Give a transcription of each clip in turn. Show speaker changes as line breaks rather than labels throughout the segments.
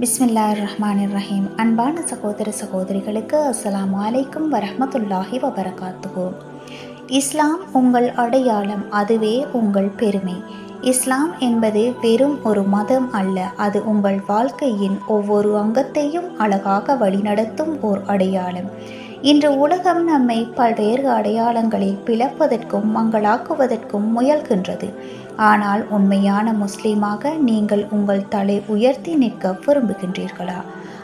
பிஸ்மில்லா ரஹ்மான் ரஹீம் அன்பான சகோதர சகோதரிகளுக்கு அஸ்லாம் அலைக்கும் வரமத்துல்லாஹி வபரகாத்துஹு. இஸ்லாம் உங்கள் அடையாளம் அதுவே உங்கள் பெருமை. இஸ்லாம் என்பது வெறும் ஒரு மதம் அல்ல அது உங்கள் வாழ்க்கையின் ஒவ்வொரு அங்கத்தையும் அழகாக வழிநடத்தும் ஓர் அடையாளம். இன்று உலகம் நம்மை பல்வேறு அடையாளங்களில் பிளப்பதற்கும் மங்களாக்குவதற்கும் முயல்கின்றது. ஆனால் உண்மையான முஸ்லீமாக நீங்கள் உங்கள் தலை உயர்த்தி நிற்க விரும்புகின்றீர்களா?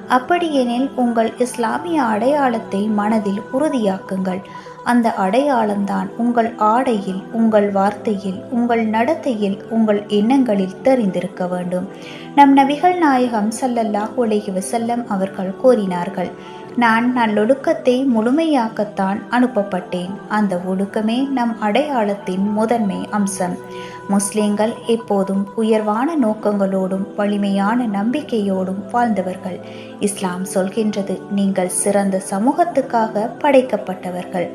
அப்படியெனில் உங்கள் இஸ்லாமிய அடையாளத்தை மனதில் உறுதியாக்குங்கள். அந்த அடையாளம்தான் உங்கள் ஆடையில் உங்கள் வார்த்தையில் உங்கள் நடத்தையில் உங்கள் எண்ணங்களில் தெரிந்திருக்க வேண்டும். நம் நபிகள் நாயகம் சல்லல்லாஹ் உலகி வசல்லம் அவர்கள் கூறினார்கள் நான் நல்லொழுக்கத்தை முழுமையாக்கத்தான் அனுப்பப்பட்டேன். அந்த ஒழுக்கமே நம் அடையாளத்தின் முதன்மை அம்சம். முஸ்லிம்கள் எப்போதும் உயர்வான நோக்கங்களோடும் வலிமையான நம்பிக்கையோடும் வாழ்ந்தவர்கள். இஸ்லாம் சொல்கின்றது நீங்கள் சிறந்த சமூகத்துக்காக படைக்கப்பட்டவர்கள்.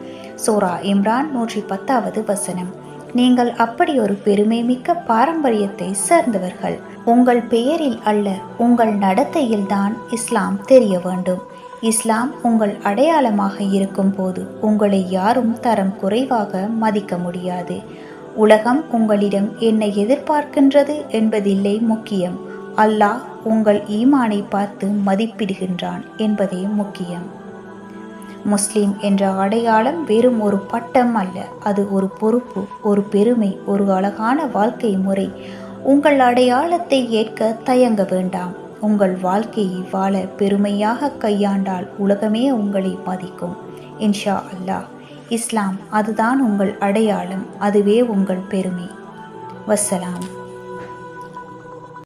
சோரா இம்ரான் நூற்றி பத்தாவது வசனம். நீங்கள் அப்படி ஒரு பெருமை மிக்க பாரம்பரியத்தை சேர்ந்தவர்கள். உங்கள் பெயரில் அல்ல உங்கள் நடத்தையில்தான் இஸ்லாம் தெரிய வேண்டும். இஸ்லாம் உங்கள் அடையாளமாக இருக்கும் போது உங்களை யாரும் தரம் குறைவாக மதிக்க முடியாது. உலகம் உங்களிடம் என்னை எதிர்பார்க்கின்றது என்பதில்லை முக்கியம். அல்லாஹ் உங்கள் ஈமானை பார்த்து மதிப்பிடுகின்றான் என்பதே முக்கியம். முஸ்லிம் என்ற அடையாளம் வெறும் ஒரு பட்டம் அல்ல அது ஒரு பொறுப்பு ஒரு பெருமை ஒரு அழகான வாழ்க்கை முறை. உங்கள் அடையாளத்தை ஏற்க தயங்க வேண்டாம். உங்கள் வாழ்க்கையை வாழ பெருமையாக கையாண்டால் உலகமே உங்களை மதிக்கும் இன்ஷா அல்லாஹ். இஸ்லாம் அதுதான் உங்கள் அடையாளம் அதுவே உங்கள் பெருமை. வசலாம்